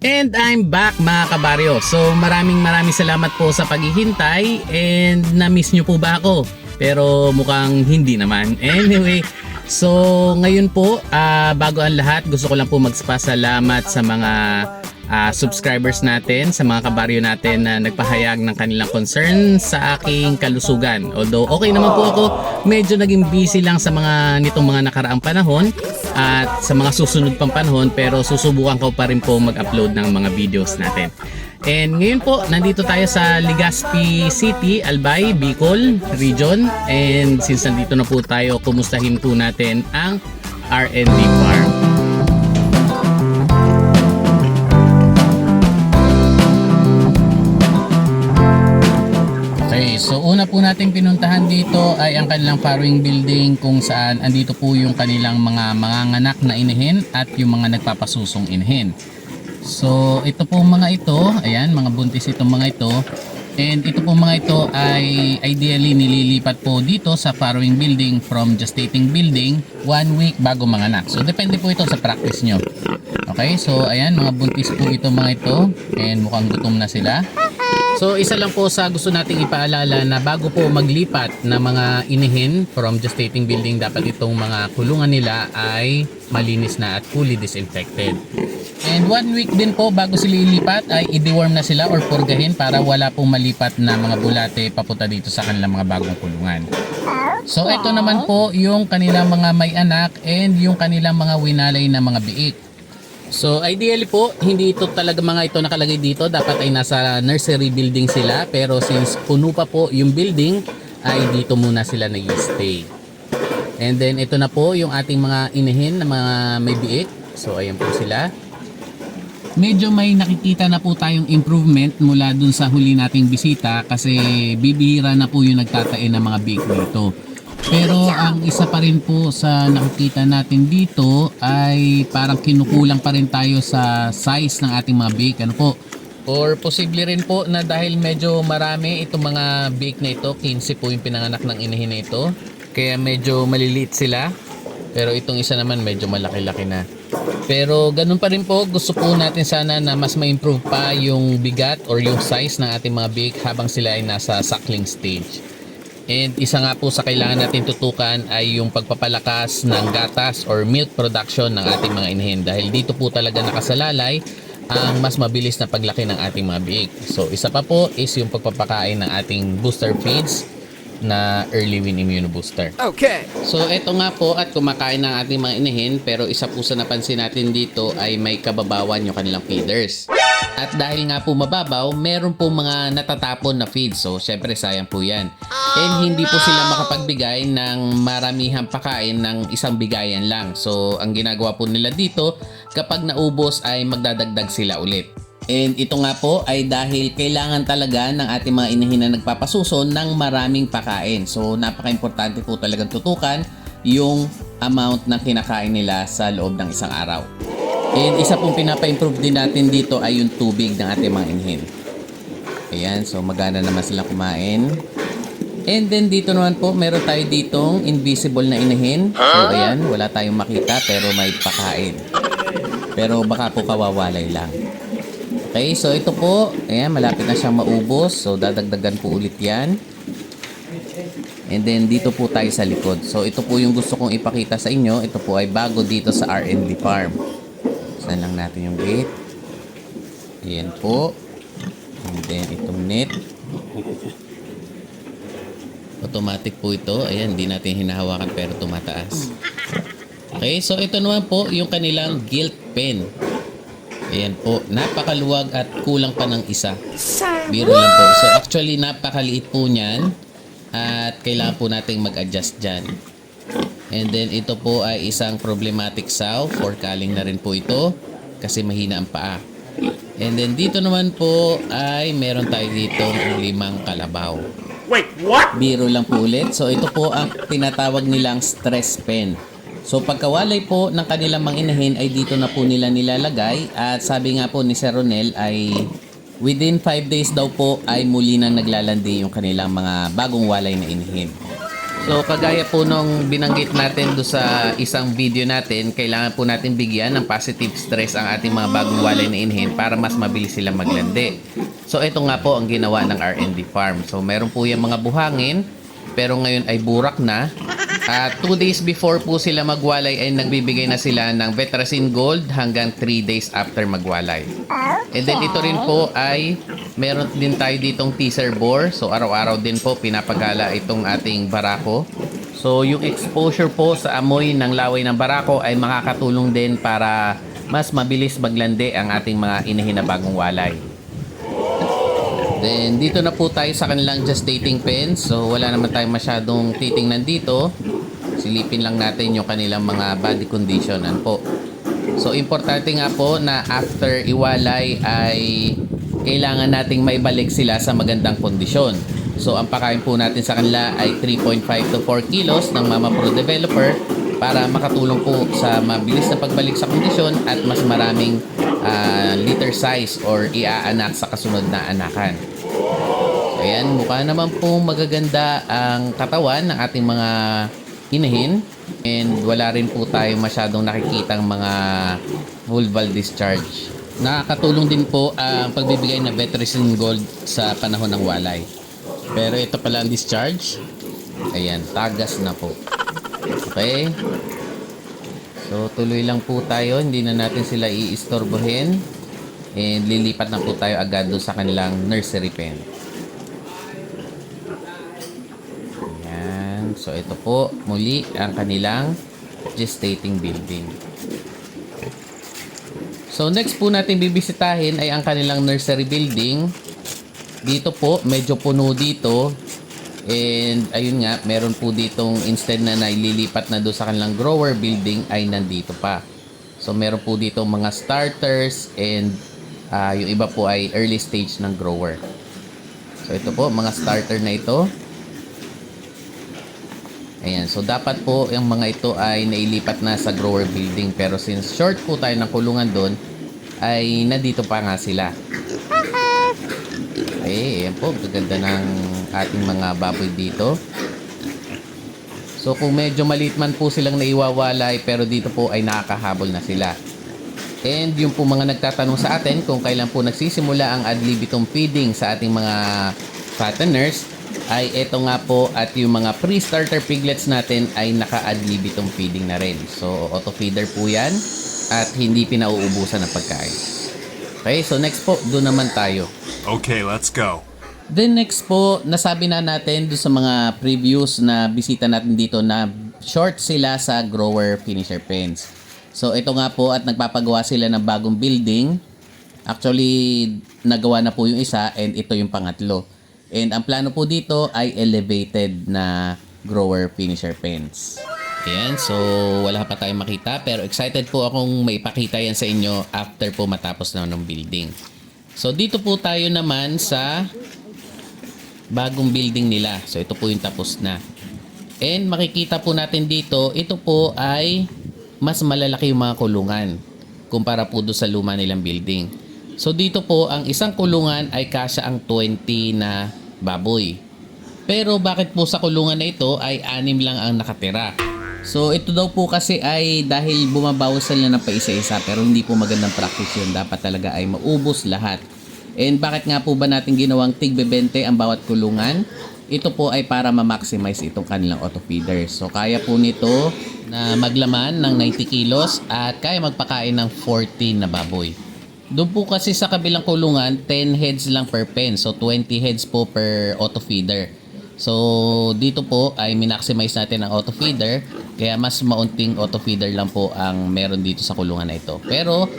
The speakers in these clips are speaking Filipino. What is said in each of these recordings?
And I'm back mga kabaryo. So maraming maraming salamat po sa paghihintay and na-miss nyo po ba ako? Pero mukhang hindi naman. Anyway, so ngayon po, ah, bago ang lahat, gusto ko lang po magpasalamat sa mga ah, subscribers natin, sa mga kabaryo natin na nagpahayag ng kanilang concern sa aking kalusugan. Although okay naman po ako, medyo naging busy lang sa mga nitong mga nakaraang panahon at sa mga susunod pang panahon pero susubukan ko pa rin po mag-upload ng mga videos natin. And ngayon po, nandito tayo sa Legazpi City, Albay, Bicol region. And since nandito na po tayo, kumustahin po natin ang R&D Farm. Po natin pinuntahan dito ay ang kanilang farrowing building kung saan andito po yung kanilang mga manganganak na inahin at yung mga nagpapasusong inahin. So ito po mga ito, ayan mga buntis itong mga ito. And ito po mga ito ay ideally nililipat po dito sa farrowing building from gestating building one week bago manganak. So depende po ito sa practice nyo. Okay, so ayan mga buntis po ito mga ito and mukhang gutom na sila. So isa lang po sa gusto nating ipaalala na bago po maglipat na mga inihin from gestating building dapat itong mga kulungan nila ay malinis na at fully disinfected. And one week din po bago sila ilipat ay i-deworm na sila or purgahin para wala pong malipat na mga bulate papunta dito sa kanilang mga bagong kulungan. So ito naman po yung kanilang mga may anak and yung kanilang mga winalay na mga biik. So ideally po, hindi ito talaga mga ito nakalagay dito. Dapat ay nasa nursery building sila. Pero since puno pa po yung building, ay dito muna sila nag-stay. And then ito na po yung ating mga inihin na mga may biik. So ayan po sila. Medyo may nakikita na po tayong improvement mula dun sa huli nating bisita kasi bibihira na po yung nagtatain ng mga biik dito. Pero ang isa pa rin po sa nakikita natin dito ay parang kinukulang pa rin tayo sa size ng ating mga bake. Ano po? Or posible rin po na dahil medyo marami itong mga bake na ito, 15 po yung pinanganak ng inahin na ito. Kaya medyo maliliit sila. Pero itong isa naman medyo malaki-laki na. Pero ganun pa rin po, gusto po natin sana na mas ma-improve pa yung bigat or yung size ng ating mga bake habang sila ay nasa suckling stage. And isa nga po sa kailangan natin tutukan ay yung pagpapalakas ng gatas or milk production ng ating mga inahin dahil dito po talaga nakasalalay ang mas mabilis na paglaki ng ating mga biik. So isa pa po is yung pagpapakain ng ating booster feeds na early win immune booster. Okay. So eto nga po at kumakain ng ating mga inahin pero isa po sa napansin natin dito ay may kababawan yung kanilang feeders. At dahil nga po mababaw, meron po mga natatapon na feed. So syempre sayang po yan. And hindi po sila makapagbigay ng maramihang pakain ng isang bigayan lang. So ang ginagawa po nila dito, kapag naubos ay magdadagdag sila ulit. And ito nga po ay dahil kailangan talaga ng ating mga inahin na nagpapasuso ng maraming pakain. So napaka-importante po talagang tutukan yung amount na kinakain nila sa loob ng isang araw. And isa pong pinapa-improve din natin dito ay yung tubig ng ating mga inahin. Ayan, so magana naman silang kumain. And then dito naman po, meron tayo ditong invisible na inahin. So ayan, wala tayong makita pero may pakain. Pero baka po kawawalay lang. Okay, so ito po, ayan, malapit na siyang maubos. So, dadagdagan po ulit yan. And then, dito po tayo sa likod. So, ito po yung gusto kong ipakita sa inyo. Ito po ay bago dito sa R&D Farm. Saan lang natin yung gate. Ayan po. And then, itong net. Automatic po ito. Ayan, hindi natin hinahawakan pero tumataas. Okay, so ito naman po yung kanilang guilt pen. Ayan po, napakaluwag at kulang pa ng isa. Biro lang po. So actually napakaliit po niyan at kailangan po nating mag-adjust dyan. And then ito po ay isang problematic sow for calling na rin po ito kasi mahina ang paa. And then dito naman po ay meron tayo dito limang kalabaw. Wait, what? Biro lang po ulit. So ito po ang tinatawag nilang stress pen. So pagkawalay po ng kanilang mga inahin ay dito na po nila nilalagay at sabi nga po ni Sir Ronel ay within 5 days daw po ay muli na naglalandi yung kanilang mga bagong walay na inahin. So kagaya po nung binanggit natin do sa isang video natin, kailangan po natin bigyan ng positive stress ang ating mga bagong walay na inhin para mas mabilis silang maglandi. So ito nga po ang ginawa ng R&D Farm. So meron po yung mga buhangin, pero ngayon ay burak na. At 2 days before po sila magwalay ay nagbibigay na sila ng Vetracin Gold hanggang 3 days after magwalay. And then ito rin po ay meron din tayo ditong teaser bore. So araw-araw din po pinapagala itong ating barako. So yung exposure po sa amoy ng laway ng barako ay makakatulong din para mas mabilis maglandi ang ating mga inahin na bagong walay. Then dito na po tayo sa kanilang gestating pens. So wala naman tayong masyadong titingnan dito. Silipin lang natin yung kanilang mga body condition. Ano po. So importante nga po na after iwalay ay kailangan nating maibalik sila sa magandang kondisyon. So ang pakain po natin sa kanila ay 3.5 to 4 kilos ng Mama Pro Developer para makatulong po sa mabilis na pagbalik sa kondisyon at mas maraming ah, liter size or iaanak sa kasunod na anakan. Ayan, mukha naman po magaganda ang katawan ng ating mga inahin and wala rin po tayo masyadong nakikitang mga vulval discharge. Nakakatulong din po ang pagbibigay ng Vetricin Gold sa panahon ng walay. Pero ito pala ang discharge. Ayan, tagas na po. Okay? So, tuloy lang po tayo. Hindi na natin sila iistorbohin. And lilipat na po tayo agad doon sa kanilang nursery pen. So, ito po muli ang kanilang gestating building. So, next po natin bibisitahin ay ang kanilang nursery building. Dito po, medyo puno dito. And ayun nga, meron po ditong instead na naililipat na doon sa kanilang grower building ay nandito pa. So meron po dito mga starters and ah, yung iba po ay early stage ng grower. So ito po, mga starter na ito. Ayan, so dapat po yung mga ito ay nailipat na sa grower building pero since short po tayo ng kulungan doon ay nandito pa nga sila. Eh, ayan po, gaganda ng ating mga baboy dito. So kung medyo maliit man po silang naiwawalay pero dito po ay nakakahabol na sila. And yung po mga nagtatanong sa atin kung kailan po nagsisimula ang ad libitum feeding sa ating mga fatteners ay ito nga po at yung mga pre-starter piglets natin ay naka-ad libitum feeding na rin. So auto feeder po yan at hindi pinauubusan ng pagkain. Okay, so next po, doon naman tayo. Okay, let's go. Then next po, nasabi na natin doon sa mga previous na bisita natin dito na short sila sa grower finisher pens. So ito nga po at nagpapagawa sila ng bagong building. Actually, nagawa na po yung isa and ito yung pangatlo. And ang plano po dito ay elevated na grower finisher pens. Ayan, so wala pa tayong makita pero excited po akong maipakita yan sa inyo after po matapos na ng building. So dito po tayo naman sa bagong building nila. So ito po yung tapos na. And makikita po natin dito, ito po ay mas malalaki yung mga kulungan kumpara po doon sa luma nilang building. So dito po, ang isang kulungan ay kasya ang 20 na baboy. Pero bakit po sa kulungan na ito ay anim lang ang nakatira? So ito daw po kasi ay dahil bumabawas sila ng paisa-isa pero hindi po magandang practice yun. Dapat talaga ay maubos lahat. And bakit nga po ba natin ginawang tigbebente ang bawat kulungan? Ito po ay para ma-maximize itong kanilang auto feeder. So kaya po nito na maglaman ng 90 kilos at kaya magpakain ng 14 na baboy. Doon po kasi sa kabilang kulungan, 10 heads lang per pen. So 20 heads po per auto feeder. So dito po ay minaximize natin ang auto feeder kaya mas maunting auto feeder lang po ang meron dito sa kulungan na ito. Pero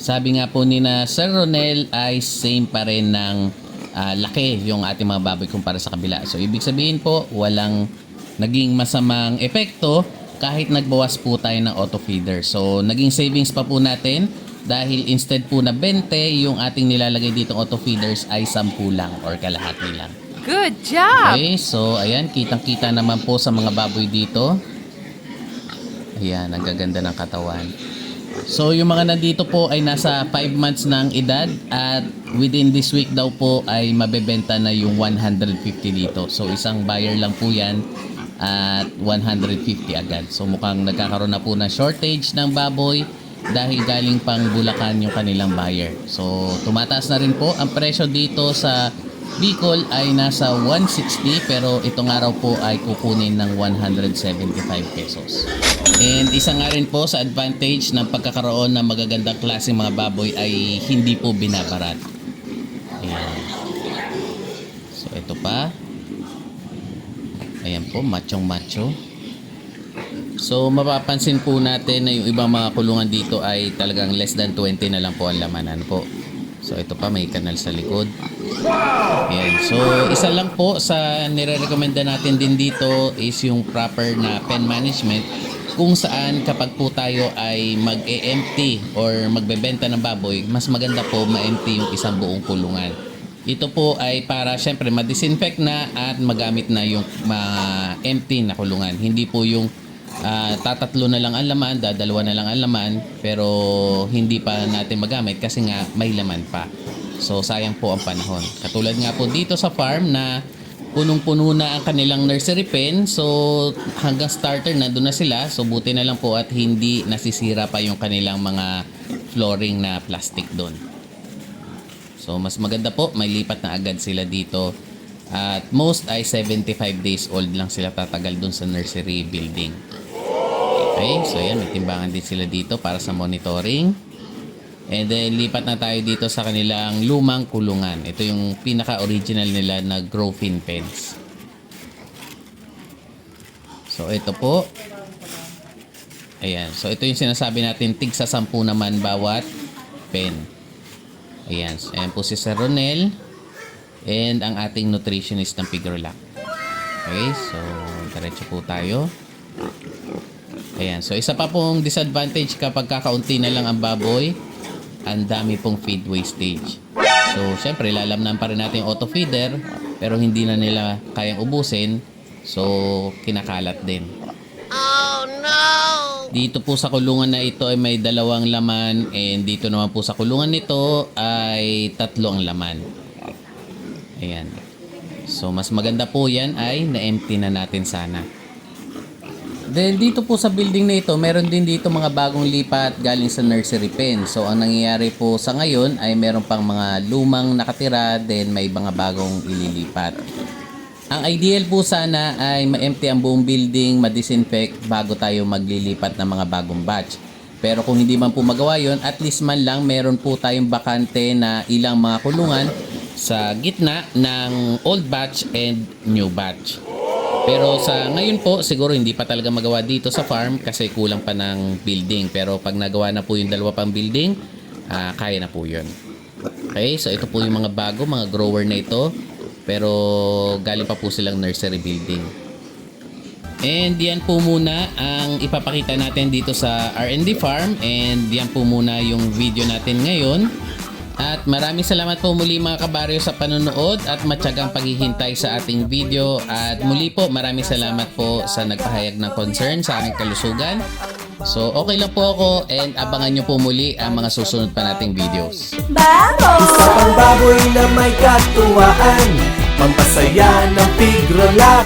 sabi nga po ni na Sir Ronel ay same pa rin ng ah, laki yung ating mga baboy kumpara sa kabila. So ibig sabihin po walang naging masamang epekto kahit nagbawas po tayo ng auto feeder. So naging savings pa po natin dahil instead po na 20 yung ating nilalagay dito auto feeders ay 10 lang or kalahati lang. Good job! Okay, so ayan, kitang-kita naman po sa mga baboy dito. Ayan, ang gaganda ng katawan. So yung mga nandito po ay nasa 5 months ng edad at within this week daw po ay mabebenta na yung 150 dito. So isang buyer lang po yan at 150 agad. So mukhang nagkakaroon na po ng shortage ng baboy dahil galing pang Bulacan yung kanilang buyer. So tumataas na rin po ang presyo dito sa Bicol ay nasa 160 pero itong araw po ay kukunin ng 175 pesos. And isa nga rin po sa advantage ng pagkakaroon ng magagandang klaseng mga baboy ay hindi po binabarat. Ayan. So ito pa. Ayan po, machong macho. So mapapansin po natin na yung ibang mga kulungan dito ay talagang less than 20 na lang po ang lamanan po. So ito pa may kanal sa likod. Ayan. So isa lang po sa nire-recommenda natin din dito is yung proper na pen management kung saan kapag po tayo ay mag-empty or magbebenta ng baboy, mas maganda po ma-empty yung isang buong kulungan. Ito po ay para syempre ma-disinfect na at magamit na yung ma-empty na kulungan. Hindi po yung ah, tatatlo na lang ang laman, dadalawa na lang ang laman, pero hindi pa natin magamit kasi nga may laman pa. So sayang po ang panahon. Katulad nga po dito sa farm na punong-puno na ang kanilang nursery pen. So hanggang starter na doon na sila. So buti na lang po at hindi nasisira pa yung kanilang mga flooring na plastic doon. So mas maganda po, may lipat na agad sila dito. At most ay 75 days old lang sila tatagal doon sa nursery building. Okay, so yan, may timbangan din sila dito para sa monitoring. And then lipat na tayo dito sa kanilang lumang kulungan. Ito yung pinaka-original nila na grow fin pens. So ito po. Ayan. So ito yung sinasabi natin tig sa 10 naman bawat pen. Ayan. Ayan po si Sir Ronel. And ang ating nutritionist ng Pigrolac. Okay. So diretso po tayo. Ayan. So isa pa pong disadvantage kapag kakaunti na lang ang baboy ang dami pong feed wastage. So, syempre, lalamnan pa rin natin yung auto feeder, pero hindi na nila kayang ubusin. So, kinakalat din. Oh no! Dito po sa kulungan na ito ay may dalawang laman and dito naman po sa kulungan nito ay tatlo ang laman. Ayan. So, mas maganda po yan ay na-empty na natin sana. Then dito po sa building na ito, meron din dito mga bagong lipat galing sa nursery pen. So ang nangyayari po sa ngayon ay meron pang mga lumang nakatira, then may mga bagong ililipat. Ang ideal po sana ay ma-empty ang buong building, ma-disinfect bago tayo maglilipat ng mga bagong batch. Pero kung hindi man po magawa yon, at least man lang meron po tayong bakante na ilang mga kulungan sa gitna ng old batch and new batch. Pero sa ngayon po, siguro hindi pa talaga magawa dito sa farm kasi kulang pa ng building. Pero pag nagawa na po yung dalawa pang building, ah, kaya na po yun. Okay, so ito po yung mga bago, mga grower na ito. Pero galing pa po silang nursery building. And yan po muna ang ipapakita natin dito sa R&D Farm. And yan po muna yung video natin ngayon. At maraming salamat po muli mga kabaryo sa panonood at matyagang paghihintay sa ating video. At muli po maraming salamat po sa nagpahayag ng concern sa aking kalusugan. So okay lang po ako and abangan nyo po muli ang mga susunod pa nating videos. Isa pang baboy na may katuwaan Pampasaya ng pigrolak